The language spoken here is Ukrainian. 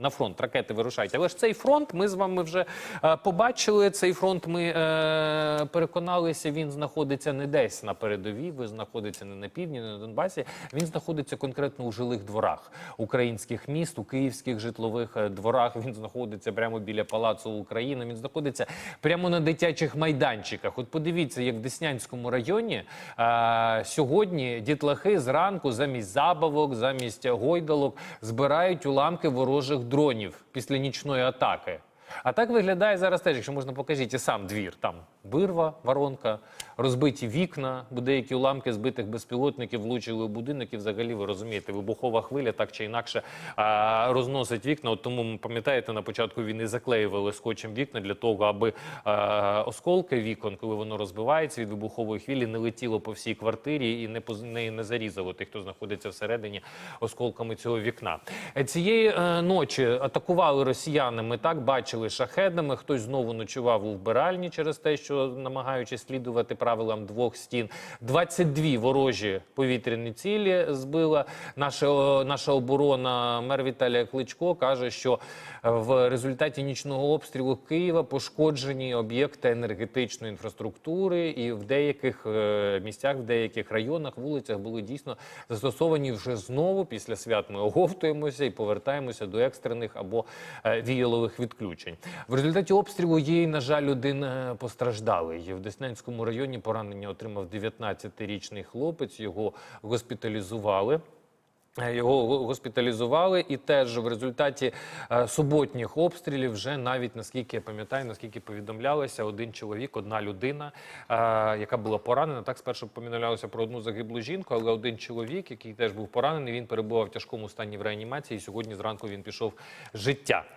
На фронт ракети вирушають. Але ж цей фронт ми з вами вже е, побачили. Цей фронт ми е, переконалися, він знаходиться не десь на передовій, він знаходиться не на півдні, не на Донбасі. Він знаходиться конкретно у жилих дворах українських міст, у київських житлових е, дворах. Він знаходиться прямо біля палацу України. Він знаходиться прямо на дитячих майданчиках. От подивіться, як в Деснянському районі е, сьогодні дітлахи зранку замість забавок, замість гойдалок збирають уламки ворожих дронів після нічної атаки. А так виглядає зараз теж, якщо можна покажіть і сам двір. Там вирва, воронка, розбиті вікна, бо деякі уламки збитих безпілотників влучили у будинок. І взагалі ви розумієте, вибухова хвиля так чи інакше а, розносить вікна. От тому пам'ятаєте, на початку війни заклеювали скотчем вікна для того, аби а, осколки вікон, коли воно розбивається від вибухової хвилі, не летіло по всій квартирі і не не, не зарізало тих, хто знаходиться всередині осколками цього вікна. Е, Цієї е, ночі атакували росіяни. Ми так бачили шахедами. Хтось знову ночував у вбиральні через те, що намагаючись слідувати правилам двох стін. 22 ворожі повітряні цілі збила наша, наша оборона. Мер Віталія Кличко каже, що е, в результаті нічного обстрілу Києва пошкоджені об'єкти енергетичної інфраструктури, і в деяких е, місцях, в деяких районах, вулицях були дійсно застосовані вже знову після свят. Ми оговтуємося і повертаємося до екстрених або е, віялових відключень. В результаті обстрілу є, на жаль, один е, постраждалий. В Деснянському районі поранення отримав 19-річний хлопець. Його госпіталізували. Е, Його госпіталізували, і теж в результаті е, суботніх обстрілів вже навіть наскільки я пам'ятаю, наскільки повідомлялося, один чоловік, одна людина, яка була поранена. Так спершу повідомлялося про одну загиблу жінку, але один чоловік, який теж був поранений, він перебував в тяжкому стані в реанімації. І сьогодні зранку він пішов життя.